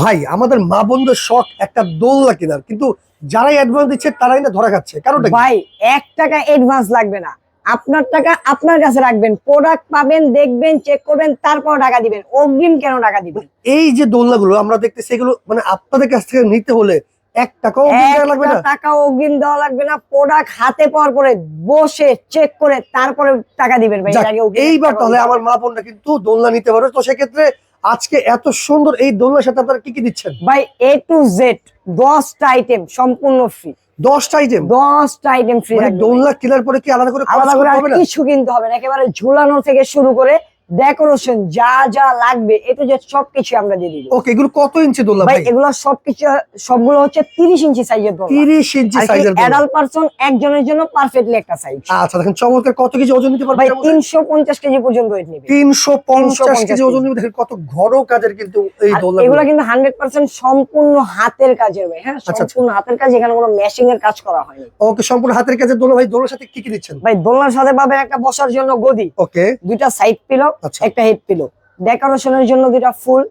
ভাই আমাদের মা বোনদের শখ একটা দোলনা কেনার কিন্তু যারাই অ্যাডভান্স দিচ্ছে তারাই না ধরা খাচ্ছে। কারণটা কি? ভাই এক টাকা অ্যাডভান্স লাগবে না। আপনার টাকা আপনার কাছে রাখবেন প্রোডাক্ট পাবেন দেখবেন চেক করবেন তারপর টাকা দিবেন। অগ্রিম কেন টাকা দিবেন? এই যে দোলনাগুলো আমরা দেখতেছি এগুলো মানে আপনাদের কাছ থেকে নিতে হলে এক টাকাও দেওয়া লাগবে না? টাকা অগ্রিম দেওয়া লাগবে না প্রোডাক্ট হাতে পাওয়ার পরে বসে চেক করে তারপরে টাকা দিবেন ভাই এর আগে এইবার তাহলে আমার মা বোনরা কিন্তু দোলনা নিতে পারবে। তো সেক্ষেত্রে আজকে এত সুন্দর এই দোলনার সাথে আপনারা কি কি দিচ্ছেন? ভাই এ টু জেড দশটা আইটেম সম্পূর্ণ ফ্রি দশটা আইটেম দশটা আইটেম ফ্রি মানে দোলনা কেনার পরে কি আলাদা করে আলাদা করে কিছু কিনতে হবে না একেবারে ঝুলানো থেকে শুরু করে ডেকোরেশন যা যা লাগবে এ টু জেড সবকিছু আমরা দিয়ে দিব। ওকে এগুলো কত ইঞ্চি দোলনা ভাই এগুলো সবকিছু সবগুলো হচ্ছে তিরিশ ইঞ্চি সাইজের দোলনা। তিরিশ ইঞ্চি সাইজের অ্যাডাল্ট পারসন একজনের জন্য পারফেক্টলি একটা সাইজ আচ্ছা দেখেন চমৎকার কত কেজি ওজন নিতে পারবে ভাই তিনশো পঞ্চাশ কেজি পর্যন্ত ওয়েট নেবে। 350 কেজি ওজন নিবে দেখেন কত ঘরো কাজের কিন্তু এই দোলনা এগুলো কিন্তু হান্ড্রেড পার্সেন্ট সম্পূর্ণ হাতের কাজের ভাই হ্যাঁ আচ্ছা। সম্পূর্ণ হাতের কাজ এখানে কোনো মেশিং এর কাজ করা হয়নি। ওকে সম্পূর্ণ হাতের কাজের দোলনা ভাই দোলনার সাথে কি কি দিচ্ছেন? ভাই দোলনার সাথে পাবেন একটা বসার জন্য গদি। ওকে দুইটা সাইড পিলো আচ্ছা একটা হেড পিলো ডেকোরেশনের জন্য দুটা ফুল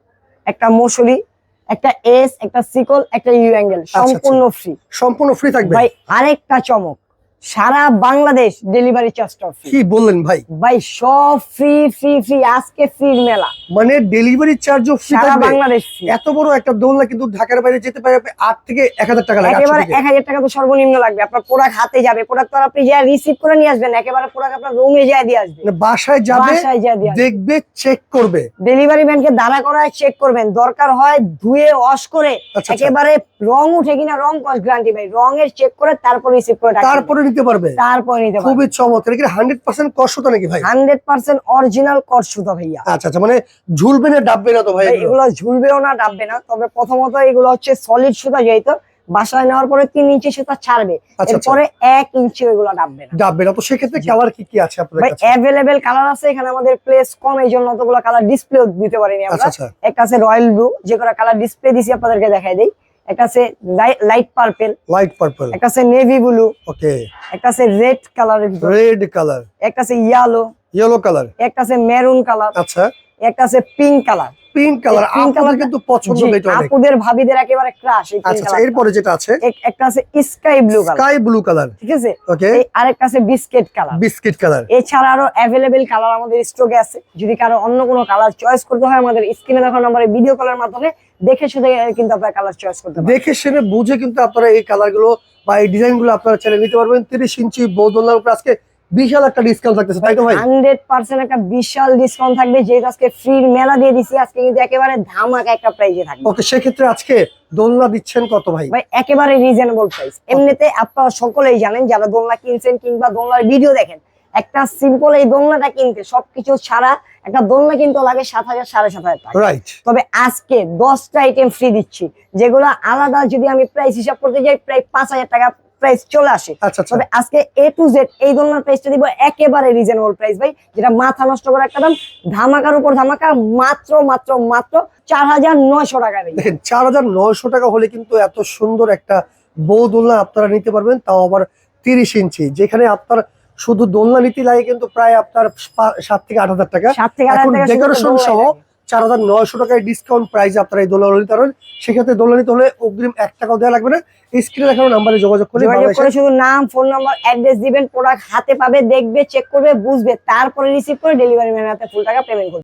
একটা মশুরি একটা এস একটা সিকল একটা ইউ অ্যাঙ্গেল আচ্ছা। সম্পূর্ণ ফ্রি সম্পূর্ণ ফ্রি থাকবে? ভাই আরেকটা চমক। সারা বাংলাদেশ ডেলিভারি চার্জটা কি বললেন ভাই? ভাই সব ফ্রি ফ্রি ফ্রি আজকে ফ্রির মেলা। মানে ডেলিভারি চার্জও ফ্রি সারা বাংলাদেশ এত বড় একটা দোলনা কিন্তু ঢাকার বাইরে যেতে পারে আট থেকে এক হাজার টাকা লাগে একেবারে 800 এক হাজার টাকা তো সর্বনিম্ন লাগবে। আপনার প্রোডাক্ট হাতে যাবে। প্রোডাক্ট তো আপনি যা রিসিভ করে নিয়ে আসবেন একেবারে প্রোডাক্ট আপনার রুমে যায় দিয়ে আসবে। মানে বাসায় যাবে বাসায় যায় দিয়ে দেখবে চেক করবে। ডেলিভারি ম্যানকে দাঁড়া করায় চেক করবেন। দরকার হয় ধুয়ে ওয়াশ করে আচ্ছা, আচ্ছা। একেবারে রং উঠে কিনা রং কস গ্যারান্টি ভাই। রং এর চেক করে তারপর রিসিভ করে তারপরে নিতে পারবে। তারপর নিতে খুবই চমৎকার। কি হান্ড্রেড পার্সেন্ট কষ্টতা নাকি ভাই? হান্ড্রেড পার্সেন্ট অরিজিনাল কট সুতা ভাইয়া। আচ্ছা আচ্ছা মানে ঝুলবে না ডাববে না তো ভাই এগুলো? ঝুলবেও না ডাববে না। তবে প্রথমত এগুলো হচ্ছে সলিড সুতা যেহেতু বাসায় নেওয়ার পরে তিন ইঞ্চি ছাড়বে। আচ্ছা। এরপরে এক ইঞ্চি এগুলো ডাববে না। ডাববে না। তো সেক্ষেত্রে কালার কি কি আছে আপনাদের কাছে? অ্যাভেলেবেল কালার আছে। এখানে আমাদের প্লেস কম এই জন্য অতগুলো কালার ডিসপ্লে দিতে পারিনি আমরা। আচ্ছা আচ্ছা। একটা আছে রয়্যাল ব্লু যে কটা কালার ডিসপ্লে দিছি আপনাদেরকে দেখাই দেই। একটা আছে লাইট পার্পল লাইট পার্পল একটা আছে নেভি ব্লু ওকে একটা আছে রেড কালারের রেড কালার একটা আছে ইয়েলো ইয়েলো কালার একটা আছে মেরুন কালার আচ্ছা। একটা আছে পিঙ্ক কালার পিঙ্ক কালার আপনাদের কিন্তু পছন্দ এটা আপুদের ভাবিদের একেবারে ক্রাশ এই পিঙ্ক আচ্ছা আচ্ছা কালার এরপরে যেটা আছে? একটা আছে sky blue colour sky blue colour ঠিক আছে? ওকে আরেকটা আছে বিস্কিট কালার বিস্কিট কালার এছাড়া আরও অ্যাভেলেবেল কালার আমাদের স্টকে আছে। যদি কারও অন্য কোনো কালার চয়েস করতে হয় আমাদের স্ক্রিনে দেখানো নম্বরে ভিডিও কলের মাধ্যমে দেখে শুধু কিন্তু আপনারা কালার চয়েস করতে পারেন দেখে শুনে বুঝে কিন্তু আপনারা এই কালারগুলো বা এই ডিজাইনগুলো আপনারা চাইলে নিতে পারবেন। তিরিশ ইঞ্চি বৌদোলনার উপর আজকে বিশাল একটা ডিসকাউন্ট থাকতেছে তাই তো ভাই? হান্ড্রেড পার্সেন্ট একটা বিশাল ডিসকাউন্ট থাকবে যেহেতু আজকে ফ্রির মেলা দিয়ে দিছি আজকে কিন্তু একেবারে ধামাকা একটা প্রাইজে থাকবে। ওকে সেক্ষেত্রে আজকে দোলনা দিচ্ছেন কত ভাই? ভাই একেবারে রিজনেবল প্রাইস এমনিতে আপনারা সকলেই জানেন যারা দোলনা কিনছেন কিংবা দোলনার ভিডিও দেখেন একটা সিম্পল এই দোলনাটা কিনতে সবকিছু ছাড়া একটা দোলনা কিনতে লাগে সাত হাজার সাড়ে সাত হাজার টাকা। রাইট তবে আজকে দশটা আইটেম ফ্রি দিচ্ছি যেগুলো আলাদা যদি আমি প্রাইস হিসাব করতে যাই প্রায় পাঁচ হাজার টাকা প্রাইস চলে আসে। আচ্ছা আচ্ছা। তবে আজকে এ টু জেড এই দোলনার প্রাইসটা দিব একেবারে রিজনেবল প্রাইস ভাই যেটা মাথা নষ্ট করে একটা দাম। ধামাকার উপর ধামাকা মাত্র মাত্র মাত্র চার হাজার নয়শো টাকা দেখেন চার হাজার নয়শো টাকা হলে কিন্তু এত সুন্দর একটা বউ দোলনা আপনারা নিতে পারবেন তাও আবার তিরিশ ইঞ্চি। যেখানে আপনার শুধু দোলনা নিতে লাগে কিন্তু প্রায় আপনার সাত থেকে আট হাজার টাকা। দোলনায় সহ। চার হাজার নয়শো টাকায় ডিসকাউন্ট প্রাইস আপনারা এই দোলা নিতে পারেন। সেক্ষেত্রে দোলা নিতে হলে অগ্রিম এক টাকাও দেওয়া লাগবে না। স্ক্রিনে দেখানো নাম্বারে যোগাযোগ করে শুধু নাম ফোন নাম্বার অ্যাড্রেস দিবেন প্রোডাক্ট হাতে পাবে দেখবে চেক করবে বুঝবে। তারপরে রিসিভ করে ডেলিভারি ম্যানের হাতে ফুল টাকা পেমেন্ট করবে।